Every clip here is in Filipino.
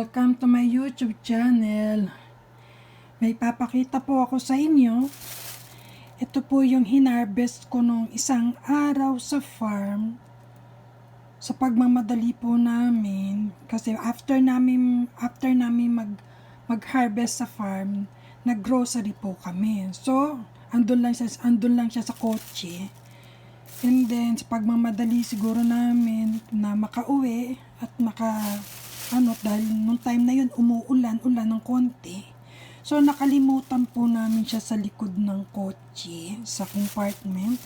Welcome to my YouTube channel. May papakita po ako sa inyo. Ito po yung hinarvest ko nung isang araw sa farm. Sa pagmamadali po namin. Kasi after namin, after namin mag, mag-harvest sa farm, nag-grocery po kami. So, andun lang siya, andun lang siya sa kotse. And then, sa pagmamadali siguro namin na makauwi at maka, ano, dahil nung time na yun, umuulan, ulan ng konti. So, nakalimutan po namin siya sa likod ng kotse, sa compartment.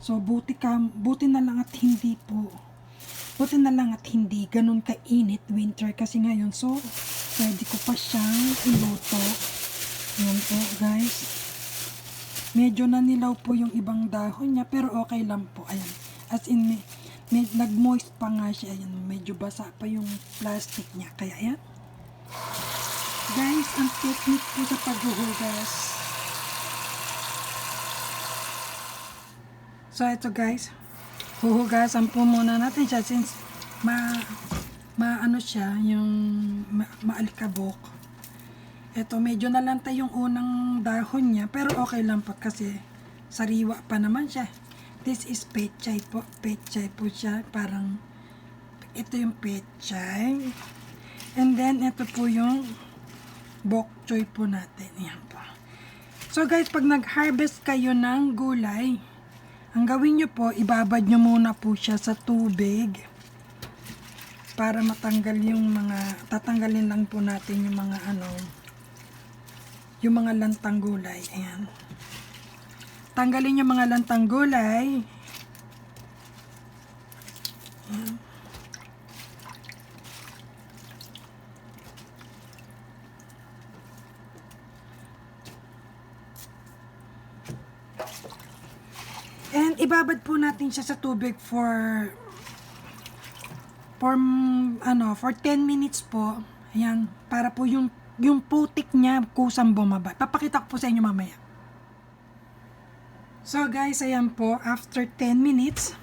So, buti, ka, buti na lang at hindi po, buti na lang at hindi ganun kainit winter kasi ngayon. So, pwede ko pa siyang iluto. Yan po, guys. Medyo nanilaw po yung ibang dahon niya, pero okay lang po. Ayan. As in, may, nag-moist pa nga siya. Ayan, medyo basa pa yung plastic niya. Kaya, ayan. Guys, ang technique po sa paghuhugas. So, ito guys. Huhugasan po muna natin siya since ma, ma ano siya, yung ma, maalikabok. Ito, medyo nalanta yung unang dahon niya, pero okay lang po kasi sariwa pa naman siya. This is pechay po. Pechay po siya. Parang, ito yung pechay. And then, ito po yung bok choy po natin. Yan po. So guys, pag nag-harvest kayo ng gulay, ang gawin nyo po, ibabad nyo muna po siya sa tubig para matanggal yung mga, tatanggalin lang po natin yung mga ano, yung mga lantang gulay. Ayan. Tanggalin yung mga lantang gulay. And ibabad po natin siya sa tubig for for ano, for 10 minutes po. Ayan, para po yung yung putik niya kusang bumaba. Papakita ko po sa inyo mamaya. So guys, ayan po, after 10 minutes,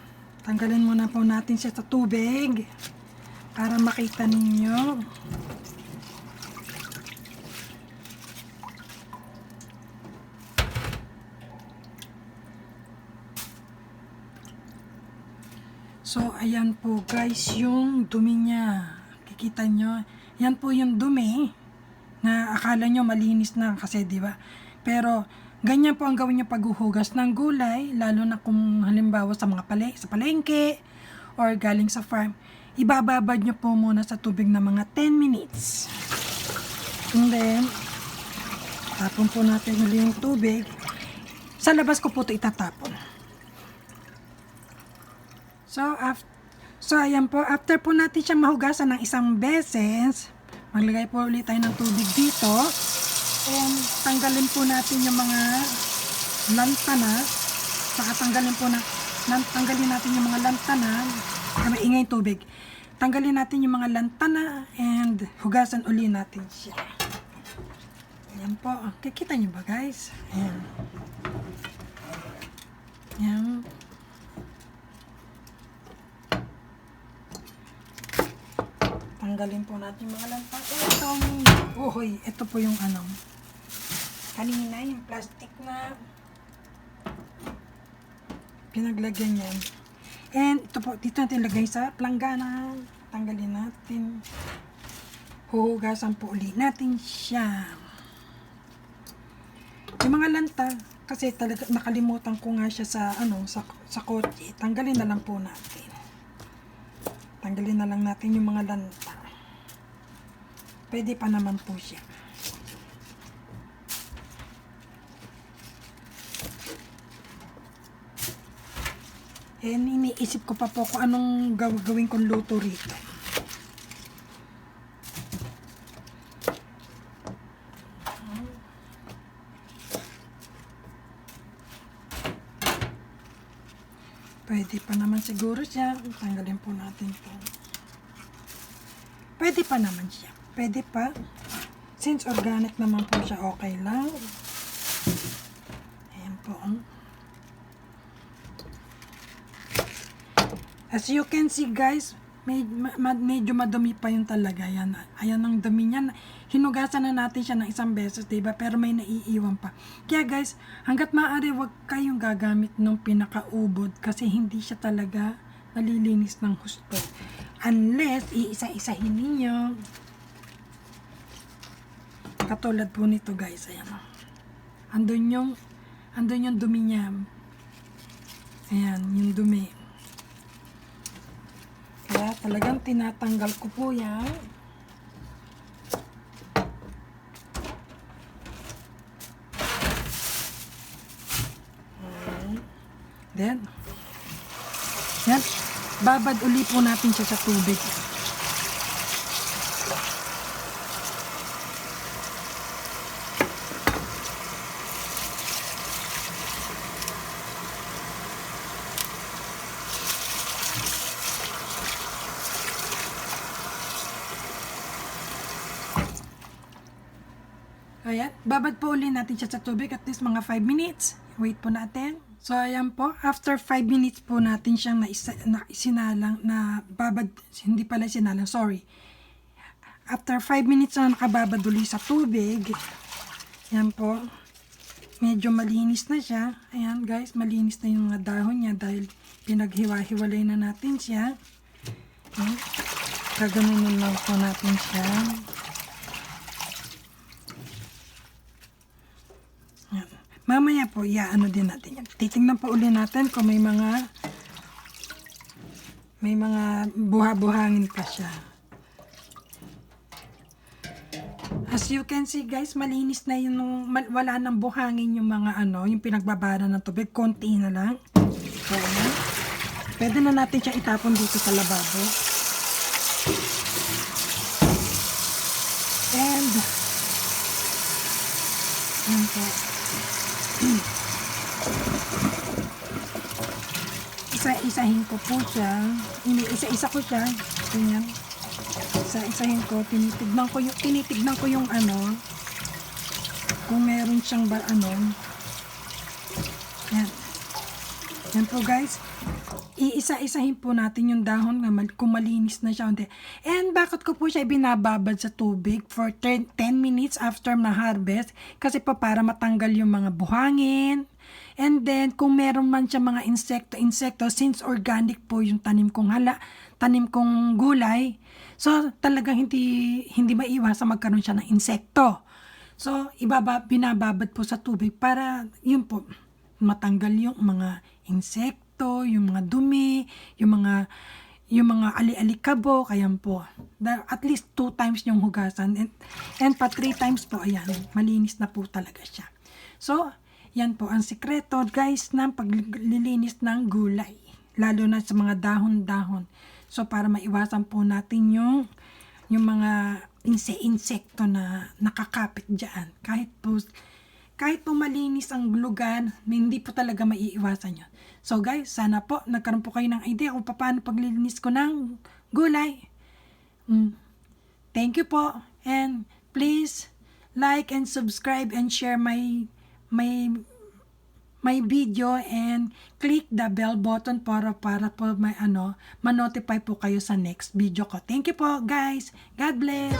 tanggalin muna po natin siya sa tubig para makita ninyo. So, ayan po guys, yung dumi niya. Kikita nyo. Yan po yung dumi na akala nyo malinis na kasi, di ba? Pero, ganyan po ang gawin niyo paghuhugas ng gulay, lalo na kung halimbawa sa mga pale, sa palengke or galing sa farm. Ibababad nyo po muna sa tubig na mga 10 minutes. And then, tapon po natin ulit yung tubig. Sa labas ko po ito itatapon. So, after, so ayan po, after po natin siya mahugasan ng isang beses, maglagay po ulit tayo ng tubig dito. And tanggalin po natin yung mga lantana. Saka tanggalin po na, tanggalin natin yung mga lantana. Maingay tubig. Tanggalin natin yung mga lantana and hugasan uli natin siya. Ayan po. Kikita niyo ba guys? Ayan. Ayan. Tanggalin po natin yung mga lantang. Itong, uhoy, ito po yung ano. Kanina, yung plastic na pinaglagyan niya. And ito po, dito natin lagay sa planggana. Tanggalin natin. Huhugasan po ulit natin siya. Yung mga lanta, kasi talaga nakalimutan ko nga siya sa ano sa sa kotse. Tanggalin na lang po natin. Tanggalin na lang natin yung mga lanta. Pwede pa naman po siya. Eh, iniisip ko pa po kung anong gagawin kong luto rito. Pwede pa naman siguro siya. Tanggalin po natin po. Pwede pa naman siya. Pwede pa. Since organic naman po siya, okay lang. Ayan po. As you can see guys, Med, medyo madumi pa yun talaga. Yan. Ayan ang dumi niya. Hinugasan na natin siya ng isang beses, diba? Pero may naiiwan pa. Kaya guys, hanggat maaari, wag kayong gagamit ng pinakaubod kasi hindi siya talaga nalilinis ng husto. Unless, iisa-isahin ninyo. Katulad po nito guys, ayan o. Andun yung, andun yung dumi niya. Ayan, yung dumi. Kaya talagang tinatanggal ko po yan. Then, yan. Babad uli po natin siya sa tubig. Ayan, babad po uli natin siya sa tubig at least mga 5 minutes. Wait po natin. So, ayan po, after 5 minutes po natin siyang naisa, na isinalang, na babad, hindi pala sinalang, sorry. After 5 minutes na nakababad uli sa tubig, ayan po, medyo malinis na siya. Ayan guys, malinis na yung mga dahon niya dahil pinaghiwa-hiwalay na natin siya. Ayan. Gaganunin lang po natin siya. Mamaya po, iaano din natin yan. Titingnan pa uli natin kung may mga may mga buha-buhangin pa siya. As you can see guys, malinis na yun, wala nang buhangin yung mga ano, yung pinagbabara ng tubig, konti na lang. Ayan. Pwede na natin siya itapon dito sa lababo. And, yan po. Isa-isahin ko po siya. Isa-isa ko siya. Ganyan. Isa-isahin ko. Tinitignan ko yung tinitignan ko yung ano kung meron siyang ba ano. Yan. Yan po guys. Iisa-isahin po natin yung dahon na mal- kung malinis na siya. Hindi. And bakit ko po siya binababad sa tubig for 10, 10 minutes after na-harvest? Kasi po para matanggal yung mga buhangin. And then, kung meron man siya mga insekto-insekto, since organic po yung tanim kong hala, tanim kong gulay, so talagang hindi, hindi maiwasan magkaroon siya ng insekto. So, ibaba, binababad po sa tubig para, yun po, matanggal yung mga insekto, yung mga dumi, yung mga yung mga ali-alikabo, kayan po. At least two times yung hugasan. And, and pa three times po, ayan, malinis na po talaga siya. So, yan po ang sikreto, guys, ng paglilinis ng gulay. Lalo na sa mga dahon-dahon. So, para maiwasan po natin yung yung mga inse-insekto na nakakapit dyan. Kahit po, kahit po malinis ang lugar, hindi po talaga maiiwasan yun. So guys, sana po nagkaroon po kayo ng idea kung paano paglilinis ko ng gulay. Mm. Thank you po. And please like and subscribe and share my my my video and click the bell button para para po may ano ma-notify po kayo sa next video ko. Thank you po guys. God bless.